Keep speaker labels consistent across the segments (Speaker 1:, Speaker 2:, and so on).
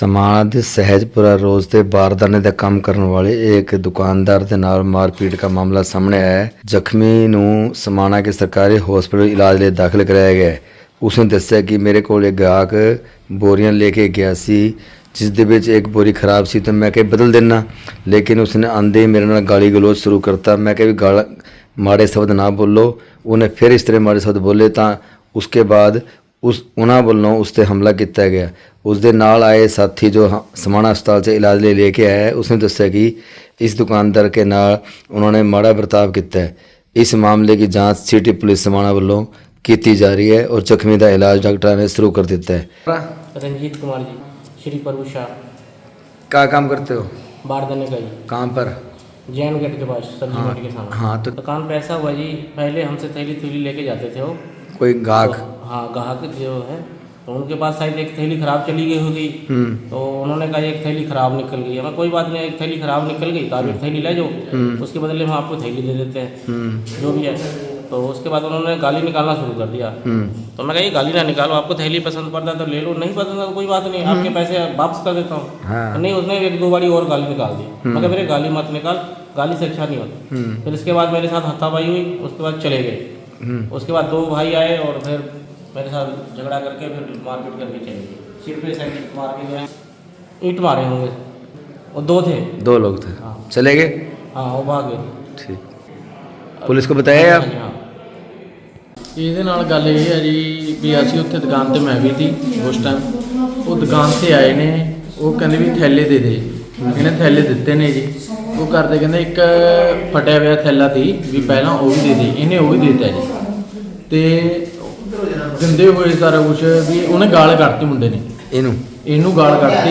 Speaker 1: ਸਮਾਣਾ ਦੇ ਸਹਿਜਪੁਰਾ ਰੋਜ਼ ਤੇ ਬਾਰਦਾਨੇ ਦਾ ਕੰਮ ਕਰਨ ਵਾਲੇ ਇੱਕ ਦੁਕਾਨਦਾਰ ਦੇ ਨਾਲ ਮਾਰਪੀਟ ਦਾ ਮਾਮਲਾ ਸਾਹਮਣੇ ਆਇਆ। ਹੈ ਜ਼ਖਮੀ ਨੂੰ ਸਮਾਣਾ ਕੇ ਸਰਕਾਰੀ ਹਸਪਤਾਲ ਇਲਾਜ ਲਈ ਦਾਖਲ ਕਰਾਇਆ ਗਿਆ। ਹੈ। ਉਸਨੇ ਦੱਸਿਆ ਕਿ ਮੇਰੇ ਕੋਲ ਇੱਕ ਗਾਹਕ ਬੋਰੀਆਂ ਲੈ ਕੇ ਗਿਆ ਸੀ, ਜਿਸ ਦੇ ਵਿੱਚ ਇੱਕ ਬੋਰੀ ਖਰਾਬ ਸੀ ਤਾਂ ਮੈਂ ਕਿਹਾ, ਬਦਲ ਦੇਣਾ। ਲੇਕਿਨ ਉਸਨੇ ਆਂਦੇ ਹੀ ਮੇਰੇ ਨਾਲ ਗਾਲੀ ਗਲੋਚ ਸ਼ੁਰੂ ਕਰਤਾ। ਮੈਂ ਕਿਹਾ, ਵੀ ਗਾਲ ਮਾੜੇ ਸ਼ਬਦ ਨਾ ਬੋਲੋ। ਉਹਨੇ ਫਿਰ ਇਸ ਤਰ੍ਹਾਂ ਮਾੜੇ ਸ਼ਬਦ ਬੋਲੇ ਤਾਂ ਉਸਕੇ ਬਾਅਦ ਉਸ ਉਹਨਾਂ ਵੱਲੋਂ ਉਸ ਤੇ ਹਮਲਾ ਕੀਤਾ ਗਿਆ ਉਸ ਦੇ ਨਾਲ ਆਏ ਸਾਥੀ ਜੋ ਹ- ਸਮਾਣਾ ਹਸਪਤਾਲ 'ਚ ਇਲਾਜ ਲਈ ਲੈ ਕੇ ਆਇਆ ਹੈ ਉਸਨੇ ਦੱਸਿਆ ਕਿ ਇਸ ਦੁਕਾਨਦਾਰ ਕੇ ਨਾਲ ਉਹਨਾਂ ਨੇ ਮਾੜਾ ਵਰਤਾਵ ਕੀਤਾ ਹੈ ਇਸ ਮਾਮਲੇ ਦੀ ਜਾਂਚ ਸਿਟੀ ਪੁਲਿਸ ਸਮਾਣਾ ਵੱਲੋਂ ਕੀਤੀ ਜਾ ਰਹੀ ਹੈ ਔਰ ਜ਼ਖਮੀ ਦਾ ਇਲਾਜ ਡਾਕਟਰਾਂ ਨੇ ਸ਼ੁਰੂ ਕਰ ਦਿੱਤਾ ਹੈ
Speaker 2: रंजीत कुमार जी श्री प्रभु शाह
Speaker 1: क्या काम करते हो
Speaker 2: बारदाने का जी
Speaker 1: कहाँ पर
Speaker 2: जैन गेट के पास सब्जी मंडी के सामने
Speaker 1: हाँ तो
Speaker 2: दुकान पे ऐसा हुआ जी पहले हमसे थैली थैली लेके जाते थे वो
Speaker 1: कोई गाहक।
Speaker 2: तो- हाँ ग्राहक जो है तो उनके पास शायद एक थैली खराब चली गई होगी।
Speaker 1: हम्म।
Speaker 2: तो उन्होंने कहा एक थैली खराब निकल गई हमें कोई बात नहीं एक थैली खराब निकल गई तो आप एक थैली ले जाओ। उसके बदले में आपको थैली दे देते हैं।
Speaker 1: हम्म।
Speaker 2: जो भी है। तो उसके बाद उन्होंने गाली निकालना शुरू कर दिया।
Speaker 1: हम्म।
Speaker 2: तो मैं कहा गाली ना निकालो आपको थैली पसंद पड़ता है तो ले लो नहीं पसंद तो कोई बात नहीं आपके पैसे वापस कर देता हूँ।
Speaker 1: हाँ।
Speaker 2: नहीं उसने एक दो बारी और गाली निकाल दी। मैं मेरे गाली मत निकाल गाली से अच्छा नहीं होता।
Speaker 1: हम्म।
Speaker 2: फिर इसके बाद मेरे साथ हाथापाई हुई उसके बाद चले गए।
Speaker 1: हम्म
Speaker 2: उसके बाद दो भाई आए और फिर मेरे साथ झगड़ा करके फिर मारपीट करके चले गए सिर पे साइड मार के गए ईंट मारे होंगे और दो थे
Speaker 1: दो लोग थे
Speaker 2: हाँ
Speaker 1: चले गए
Speaker 2: हाँ वो भाग गए
Speaker 1: ठीक पुलिस को बताया आप
Speaker 2: हाँ
Speaker 3: ਇਹਦੇ ਨਾਲ ਗੱਲ ਇਹ ਹੈ ਜੀ ਵੀ ਅਸੀਂ ਉੱਥੇ ਦੁਕਾਨ ਤੇ ਮੈਂ ਵੀ ਸੀ ਉਸ ਟਾਈਮ ਉਹ ਦੁਕਾਨ ਤੇ ਆਏ ਨੇ ਉਹ ਕਹਿੰਦੇ ਵੀ ਥੈਲੇ ਦੇ ਦੇ ਇਹਨੇ ਥੈਲੇ ਦਿੱਤੇ ਨੇ ਜੀ ਉਹ ਕਰਦੇ ਕਹਿੰਦੇ ਇੱਕ ਫਟਿਆ ਹੋਇਆ ਥੈਲਾ ਸੀ ਵੀ ਪਹਿਲਾਂ ਉਹ ਵੀ ਦੇ ਦੇ ਇਹਨੇ ਉਹ ਵੀ ਦਿੱਤਾ ਜੀ ਤੇ ਦਿੰਦੇ ਹੋਏ ਸਾਰਾ ਕੁਝ ਵੀ ਉਹਨੇ ਗਾਲ ਕੱਢਤੀ ਮੁੰਡੇ ਨੇ।
Speaker 1: ਇਹਨੂੰ?
Speaker 3: ਇਹਨੂੰ ਗਾਲ ਕੱਢਤੀ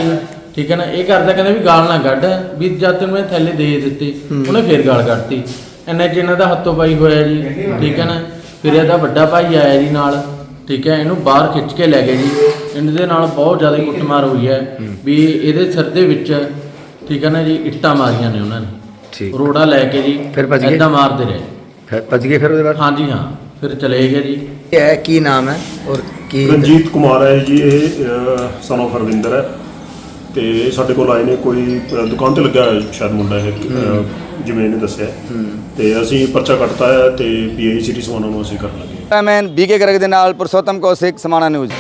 Speaker 3: ਠੀਕ ਹੈ ਨਾ? ਇਹ ਕਰਦਾ ਕਹਿੰਦਾ ਵੀ ਗਾਲ ਨਾ ਕੱਢ ਵੀ ਜਦ ਤੈਨੂੰ ਮੈਂ ਥੈਲੇ ਦੇ ਦਿੱਤੇ ਉਹਨੇ ਫੇਰ ਗਾਲ ਕੱਢਤੀ। ਇੰਨੇ ਚ ਇਹਨਾਂ ਦਾ ਹੱਥੋਂ ਪਾਈ ਹੋਇਆ ਜੀ ਠੀਕ ਹੈ ਨਾ? ਫਿਰ ਇਹਦਾ ਵੱਡਾ ਭਾਈ ਆਇਆ ਜੀ ਨਾਲ ਠੀਕ ਹੈ? ਇਹਨੂੰ ਬਾਹਰ ਖਿੱਚ ਕੇ ਲੈ ਗਏ ਜੀ। ਇਹਨਾਂ ਦੇ ਨਾਲ ਬਹੁਤ ਜ਼ਿਆਦਾ ਕੁੱਟਮਾਰ ਹੋਈ ਹੈ। ਵੀ ਇਹਦੇ ਸਿਰ ਦੇ ਵਿੱਚ ਠੀਕ ਹੈ ਨਾ ਜੀ ਇੱਟਾਂ ਮਾਰੀਆਂ ਨੇ ਉਹਨਾਂ ਨੇ।
Speaker 1: ਠੀਕ।
Speaker 3: ਰੋੜਾ ਲੈ ਕੇ ਜੀ
Speaker 1: ਫਿਰ ਭੱਜ ਗਏ?
Speaker 3: ਏਦਾਂ ਮਾਰਦੇ ਰਹੇ।
Speaker 1: ਫਿਰ ਭੱਜ ਗਏ ਫਿਰ ਉਹਦੇ ਬਾਅਦ?
Speaker 3: ਹਾਂਜੀ ਹਾਂ। ਫਿਰ ਚਲੇ ਗਏ ਜੀ।
Speaker 1: ਇਹ ਹੈ ਕੀ ਨਾਮ ਹੈ ਔਰ ਕੀ
Speaker 4: ਰਣਜੀਤ ਕੁਮਾਰ ਹੈ ਜੀ ਇਹ ਸਨ ਆਫ ਹਰਵਿੰਦਰ ਹੈ। ਤੇ ਸਾਡੇ ਕੋਲ ਆਏ ਨੇ ਕੋਈ ਅ, ਦੁਕਾਨ ਤੇ ਲੱਗਾ ਹੋਇਆ ਸ਼ਾਇਦ ਮੁੰਡਾ ਇਹ ਅ, ਜਿਵੇਂ ਇਹਨੇ ਦੱਸਿਆ। ਤੇ ਅਸੀਂ ਪਰਚਾ ਕੱਟਤਾ ਹੈ ਤੇ ਪੀਆਈ ਸਿਟੀ ਸਮਾਣਾ ਨੂੰ ਅਸੀਂ ਕਰਨ ਲੱਗੇ
Speaker 5: ਕੈਮਰਾਮੈਨ ਬੀਕੇ ਗਰਗ ਦੇ ਨਾਲ ਪੁਰਸ਼ੋਤਮ ਕੌਸ਼ਿਕ ਸਮਾਣਾ ਨਿਊਜ਼।